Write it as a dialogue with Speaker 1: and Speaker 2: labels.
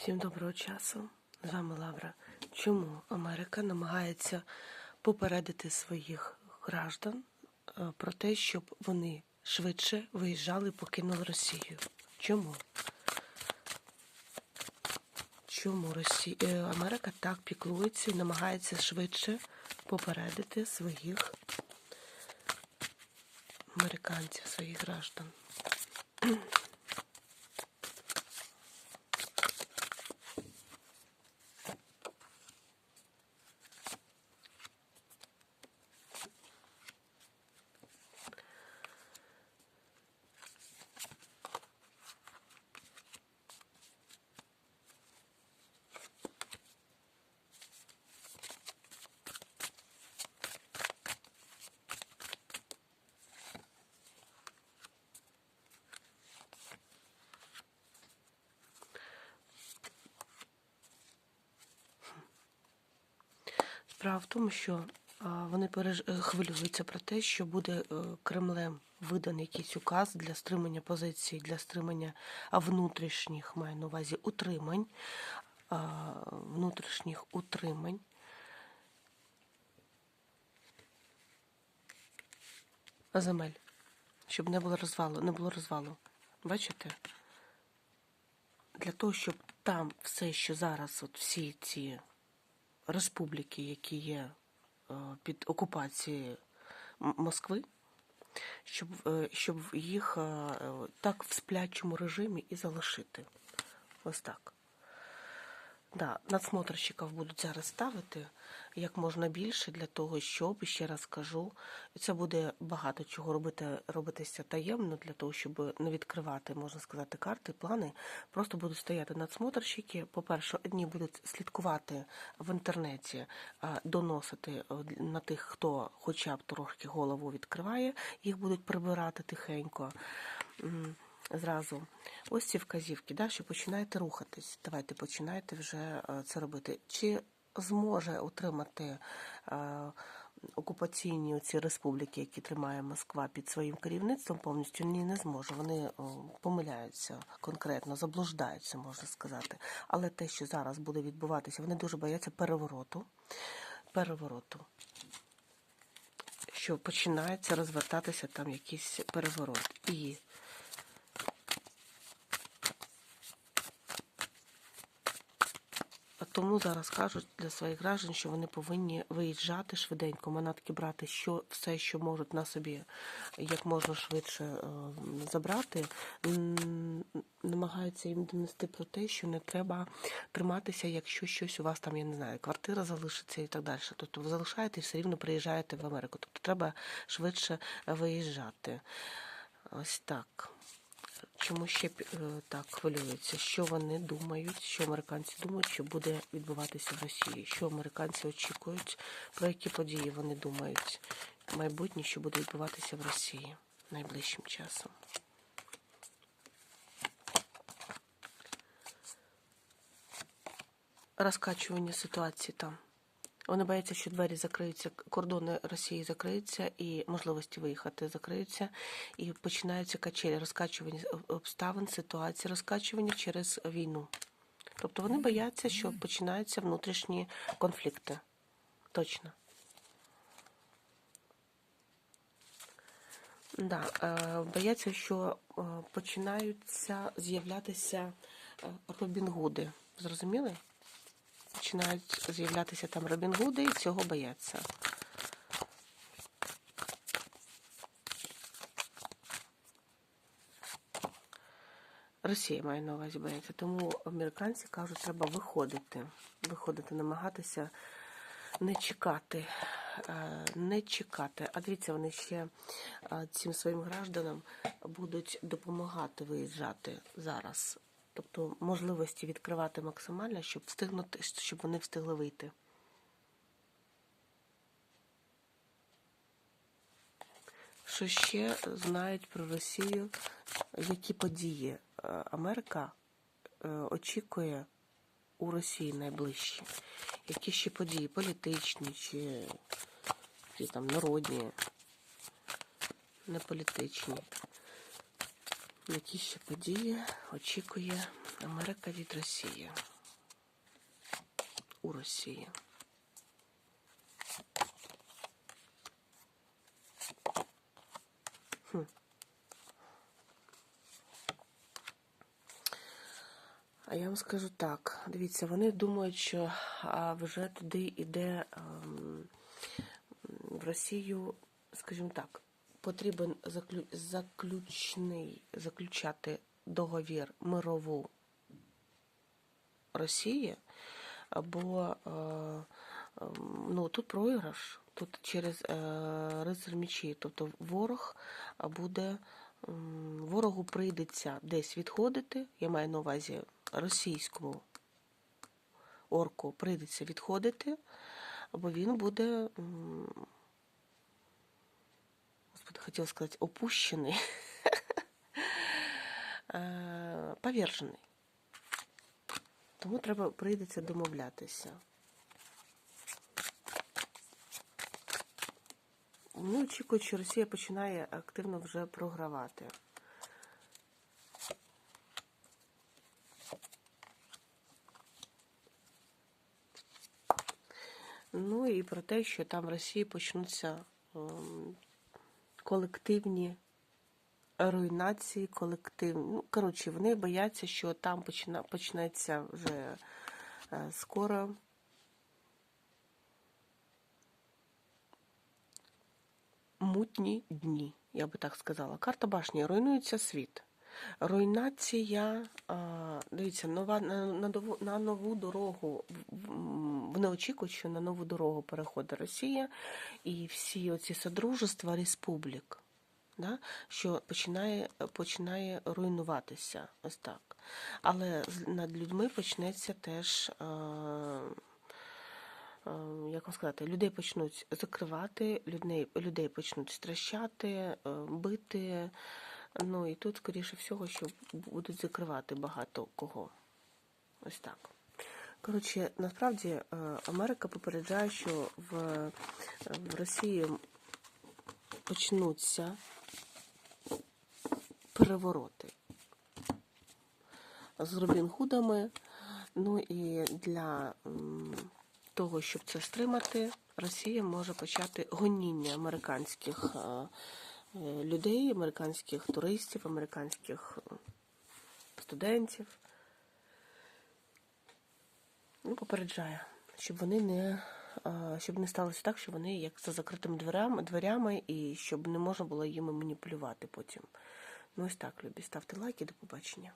Speaker 1: Всім доброго часу. З вами Лавра. Чому Америка намагається попередити своїх граждан е, про те, щоб вони швидше виїжджали і покинули Росію? Чому? Чому Росія, е, Америка так піклується і намагається швидше попередити своїх американців, своїх граждан? Справа в тому, що вони е, хвилюються про те, що буде е, Кремлем виданий якийсь указ для стримання позицій, для стримання внутрішніх, маю на увазі, утримань, внутрішніх утримань. Земель, щоб не було розвалу, не було розвалу. Бачите? Для того, щоб там все, що зараз, от всі ці республіки, які є е, під окупацією Москви, щоб, е, щоб їх е, так в сплячому режимі і залишити. Ось так. Да, надсмотрщиків будуть зараз ставити як можна більше для того, щоб, ще раз кажу, це буде багато чого робити, робитися таємно для того, щоб не відкривати, можна сказати, карти, плани. Просто будуть стояти надсмотрщики. По-перше, одні будуть слідкувати в інтернеті, доносити е, на тих, хто хоча б трохи голову відкриває, їх будуть прибирати тихенько. Зразу ось ці вказівки, да, що починаєте рухатись. Давайте починайте вже е, це робити. Чи зможе утримати е, окупаційні ці республіки, які тримає Москва під своїм керівництвом, повністю ні, не зможе. Вони о, помиляються конкретно, заблуждаються, можна сказати. Але те, що зараз буде відбуватися, вони дуже бояться перевороту. Перевороту. Що починається розвертатися там якийсь переворот. І Тому зараз кажуть для своїх граждан, що вони повинні виїжджати швиденько, манатки брати що, все, що можуть на собі як можна швидше е, забрати. Намагаються їм донести про те, що не треба триматися, якщо щось у вас там, я не знаю, квартира залишиться і так далі. Тобто ви залишаєте все рівно приїжджаєте в Америку. Тобто треба швидше виїжджати. Ось так. Чому ще е, так хвилюються? Що вони думають, що американці думають, що буде відбуватися в Росії? Що американці очікують, про які події вони думають майбутнє, що буде відбуватися в Росії найближчим часом? Розкачування ситуації там. Вони бояться, що двері закриються, кордони Росії закриються, і можливості виїхати закриються, і починаються качелі, розкачування обставин, ситуації, розкачування через війну. Тобто вони бояться, що починаються внутрішні конфлікти. Точно. Да, е, бояться, що е, починаються з'являтися е, Робінгуди. Зрозуміли? Починають з'являтися там Робін Гуди і цього бояться. Росія має на увазі бояться. Тому американці кажуть, треба виходити, виходити, намагатися не чекати, е, не чекати. А дивіться, вони ще е, цим своїм гражданам будуть допомагати виїжджати зараз. Тобто можливості відкривати максимально, щоб встигнути, щоб вони встигли вийти. Що ще знають про Росію, які події е, Америка е, очікує у Росії найближчі? Які ще події політичні чи які там народні, не політичні? Які ще події очікує Америка від Росії. У Росії. Хм. А я вам скажу так: дивіться, вони думають, що вже туди йде ем, в Росію, скажімо так, потрібен заклю... заключний заключати договір мирову Росії, або е, ем, ну, тут проіграш, тут через е, рицар мечі, тобто ворог буде. м, Ворогу прийдеться десь відходити, я маю на увазі російському орку прийдеться відходити, або він буде, сказати, опущений, е, повержений. Тому треба прийдеться домовлятися. Ну, очікують, що Росія починає активно вже програвати. Ну і про те, що там в Росії почнуться ем, колективні руйнації, колективні. Ну, коротше, вони бояться, що там почна... почнеться вже е, скоро. Мутні дні, я би так сказала. Карта башні руйнується світ. Руйнація, дивіться, нова на, на, на нову дорогу. Вони очікують, що на нову дорогу переходить Росія і всі оці содружества республік, да, що починає, починає руйнуватися. Ось так. Але над людьми почнеться теж. Як вам сказати, людей почнуть закривати, людей, людей почнуть стращати, бити. Ну і тут, скоріше всього, що будуть закривати багато кого. Ось так. Коротше, насправді е, Америка попереджає, що в, в Росії почнуться перевороти з Робін Гудами. Ну і для того, щоб це стримати, Росія може почати гоніння американських е, людей, американських туристів, американських е, студентів. Ну, попереджає, щоб вони не. е, Щоб не сталося так, що вони як за закритими дверями, дверями і щоб не можна було їми маніпулювати потім. Ну ось так, любі, ставте лайки, до побачення.